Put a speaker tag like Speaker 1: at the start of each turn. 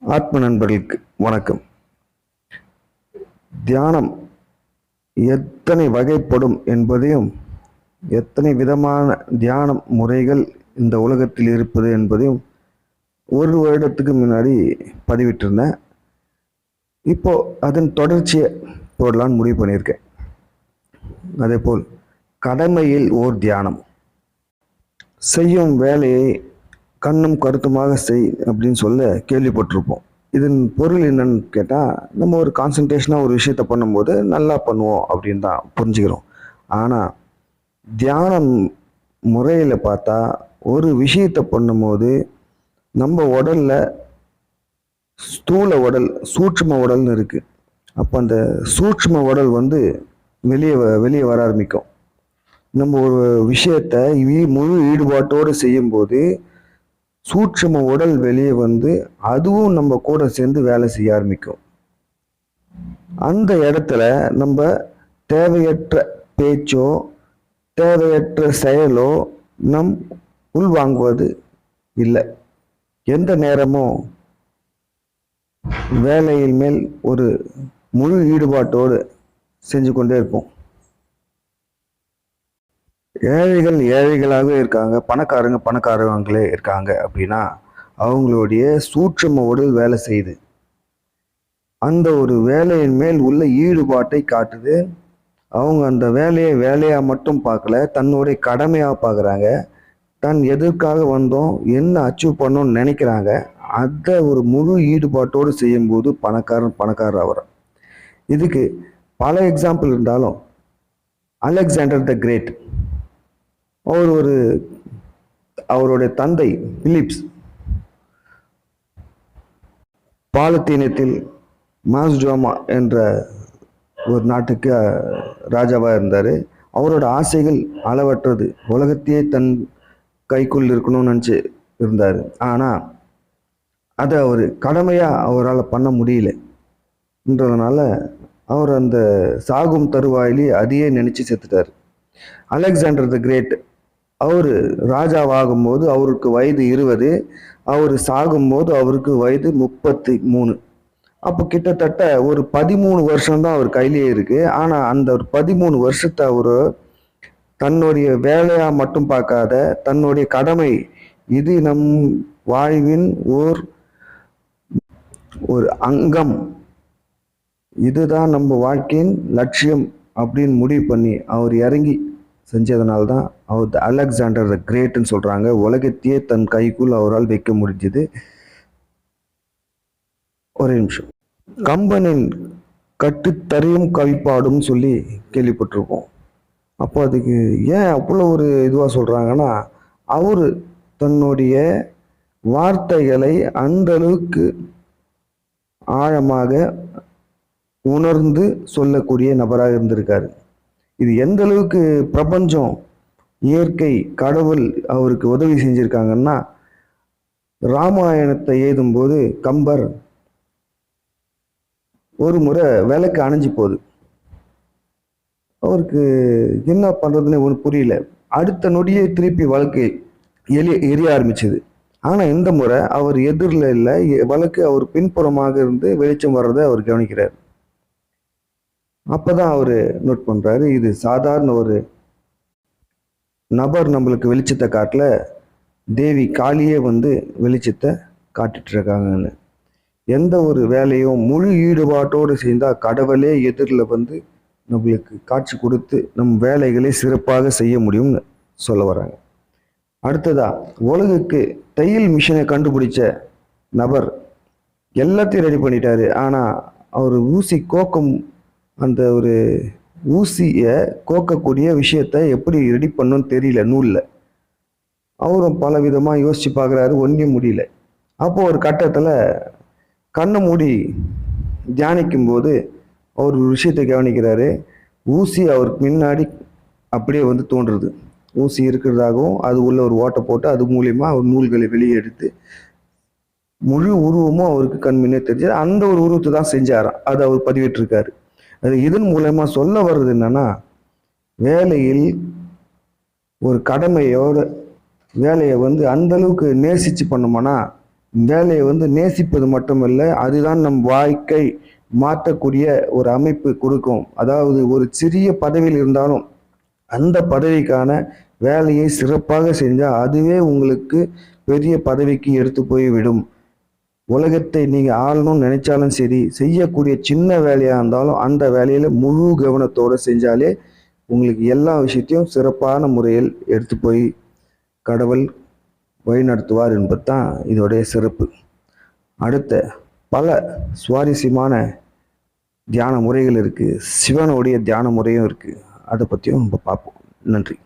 Speaker 1: ஆத்ம நண்பர்களுக்கு வணக்கம். தியானம் எத்தனை வகைப்படும் என்பதையும் எத்தனை விதமான தியானம் முறைகள் இந்த உலகத்தில் இருப்பது என்பதையும் ஒரு வருடத்துக்கு முன்னாடி பதிவிட்டிருந்தேன். இப்போ அதன் தொடர்ச்சியை போடலான்னு முடிவு பண்ணியிருக்கேன். அதேபோல் கடமையில் ஓர் தியானம். செய்யும் வேலையை கண்ணும் கருத்துமாக செய் அப்படின்னு சொல்ல கேள்விப்பட்டிருப்போம். இதன் பொருள் என்னன்னு கேட்டால் நம்ம ஒரு கான்சன்ட்ரேஷனாக ஒரு விஷயத்த பண்ணும்போது நல்லா பண்ணுவோம் அப்படின்னு தான் புரிஞ்சுக்கிறோம். ஆனால் தியானம் முறையில் பார்த்தா ஒரு விஷயத்தை பண்ணும்போது நம்ம உடலில் ஸ்தூல உடல் சூட்சும உடல்னு இருக்குது அப்போ அந்த சூட்சும உடல் வந்து வெளியே வ- வெளியே வர ஆரம்பிக்கும். நம்ம ஒரு விஷயத்தை முழு ஈடுபாட்டோடு செய்யும்போது சூட்சும உடல் வெளியே வந்து அதுவும் நம்ம கூட சேர்ந்து வேலை செய்ய ஆரம்பிக்கும். அந்த இடத்துல நம்ம தேவையற்ற பேச்சோ தேவையற்ற செயலோ நம் உள்வாங்குவது இல்லை. எந்த நேரமும் வேலையின் மேல் ஒரு முழு ஈடுபாட்டோடு செஞ்சு கொண்டே இருப்போம். ஏழைகள் ஏழைகளாகவே இருக்காங்க. பணக்காரங்க பணக்காரவங்களே இருக்காங்க அப்படின்னா அவங்களுடைய சூட்சும உடல் வேலை செய்யுது. அந்த ஒரு வேலையின் மேல் உள்ள ஈடுபாட்டை காட்டுது. அவங்க அந்த வேலையை வேலையாக மட்டும் பார்க்கல தன்னுடைய கடமையாக பார்க்குறாங்க. தன் எதற்காக வந்தோம் என்ன அச்சீவ் பண்ணணும்னு நினைக்கிறாங்க. அதை ஒரு முழு ஈடுபாட்டோடு செய்யும்போது பணக்காரன் பணக்காரர் ஆகிறான் இதுக்கு பல எக்ஸாம்பிள் இருந்தாலும் அலெக்சாண்டர் த கிரேட் அவர் ஒரு அவருடைய தந்தை பிலிப்ஸ் பாலத்தீனத்தில் மாஸ்டோமா என்ற ஒரு நாட்டுக்கு ராஜாவாக இருந்தார். அவரோட ஆசைகள் அளவற்றது. உலகத்தையே தன் கைக்குள் இருக்கணும்னு நினச்சி இருந்தார். ஆனால் அதை அவர் கடமையாக அவரால் பண்ண முடியலன்றதுனால அவர் அந்த சாகும் தருவாயிலே அதையே நினச்சி செத்துட்டார். அலெக்சாண்டர் த கிரேட் அவர் ராஜாவாகும்போது அவருக்கு வயது இருபது அவர் சாகும்போது அவருக்கு வயது முப்பத்தி மூணு அப்போ கிட்டத்தட்ட ஒரு பதிமூணு வருஷம்தான் அவர் கையிலேயே இருக்குது ஆனால் அந்த ஒரு பதிமூணு வருஷத்தை அவர் தன்னுடைய வேலையாக மட்டும் பார்க்காத தன்னுடைய கடமை இது நம் வாழ்வின் ஓர் ஒரு அங்கம். இதுதான் நம்ம வாழ்க்கையின் லட்சியம் அப்படின்னு முடிவு பண்ணி அவர் இறங்கி செஞ்சதுனால தான் அவர் த அலெக்சாண்டர் த கிரேட்டுன்னு சொல்கிறாங்க உலகத்தையே தன் கைக்குள் அவரால் வைக்க முடிஞ்சது. ஒரே நிமிஷம். கம்பனின் கட்டுத்தறியும் கவிப்பாடும் சொல்லி கேள்விப்பட்டிருப்போம். அப்போ அதுக்கு ஏன் அவ்வளோ ஒரு இதுவாக சொல்கிறாங்கன்னா அவர் தன்னுடைய வார்த்தைகளை அந்த அளவுக்கு ஆழமாக உணர்ந்து சொல்லக்கூடிய நபராக இருந்திருக்காரு. இது எந்த அளவுக்கு பிரபஞ்சம் இயற்கை கடவுள் அவருக்கு உதவி செஞ்சிருக்காங்கன்னா ராமாயணத்தை எழுதும்போது கம்பர் ஒரு முறை விளக்கு அணைஞ்சு போகுது. அவருக்கு என்ன பண்ணுறதுன்னு ஒன்று புரியல. அடுத்த நொடியே திருப்பி வழக்கு எலி எரிய ஆரம்பிச்சது. ஆனால் இந்த முறை அவர் எதிரில் இல்லை. வழக்கு அவர் பின்புறமாக இருந்து வெளிச்சம் வர்றதை அவர் கவனிக்கிறார். அப்போ தான் அவர் நோட் பண்ணுறாரு இது சாதாரண ஒரு நபர் நம்மளுக்கு வெளிச்சத்தை காட்டல. தேவி காளியே வந்து வெளிச்சத்தை காட்டிட்ருக்காங்கன்னு எந்த ஒரு வேலையும் முழு ஈடுபாட்டோடு செய்தால் கடவுளே எதிரில் வந்து நம்மளுக்கு காட்சி கொடுத்து நம் வேலைகளை சிறப்பாக செய்ய முடியும்னு சொல்ல வராங்க. அடுத்ததா உலகுக்கு தையல் மிஷினை கண்டுபிடிச்ச நபர். எல்லாத்தையும் ரெடி பண்ணிட்டாரு. ஆனால் அவர் ஊசி கோக்கம் அந்த ஒரு ஊசியை கோக்கக்கூடிய விஷயத்தை எப்படி ரெடி பண்ணணும்னு தெரியல நூலில். அவரும் பல விதமாக யோசித்து பார்க்குறாரு ஒன்றும் முடியல. அப்போ ஒரு கட்டத்தில் கண்ணை மூடி தியானிக்கும் போது அவர் ஒரு விஷயத்தை கவனிக்கிறாரு. ஊசி அவருக்கு முன்னாடி அப்படியே வந்து தோன்றுறது. ஊசி இருக்கிறதாகவும் அது உள்ள ஒரு ஓட்டை போட்டு அது மூலியமா அவர் நூல்களை வெளியே எடுத்து முழு உருவமும் அவருக்கு கண் முன்னே தெரிஞ்சது. அந்த ஒரு உருவத்தை தான் செஞ்சாராம். அதை அவர் பதிவிட்டிருக்காரு. அது இதன் மூலயமா சொல்ல வர்றது என்னன்னா வேலையில் ஒரு கடமையோட வேலையை வந்து அந்தளவுக்கு நேசித்து பண்ணோம்னா வேலையை வந்து நேசிப்பது மட்டுமல்ல அதுதான் நம் வாழ்க்கை மாற்றக்கூடிய ஒரு அமைப்பு கொடுக்கும். அதாவது ஒரு சிறிய பதவியில் இருந்தாலும் அந்த பதவிக்கான வேலையை சிறப்பாக செஞ்சால் அதுவே உங்களுக்கு பெரிய பதவிக்கு எடுத்து போய் விடும். உலகத்தை நீங்கள் ஆளணும்னு நினைச்சாலும் சரி செய்யக்கூடிய சின்ன வேலையாக இருந்தாலும் அந்த வேலையில் முழு கவனத்தோடு செஞ்சாலே உங்களுக்கு எல்லா விஷயத்தையும் சிறப்பான முறையில் எடுத்து போய் கடவுள் வழிநடத்துவார் என்பது தான் இதோடைய சிறப்பு. அடுத்த பல சுவாரஸ்யமான தியான முறைகள் இருக்குது சிவனுடைய தியான முறையும் இருக்குது அதை பற்றியும் நம்ம பார்ப்போம். நன்றி.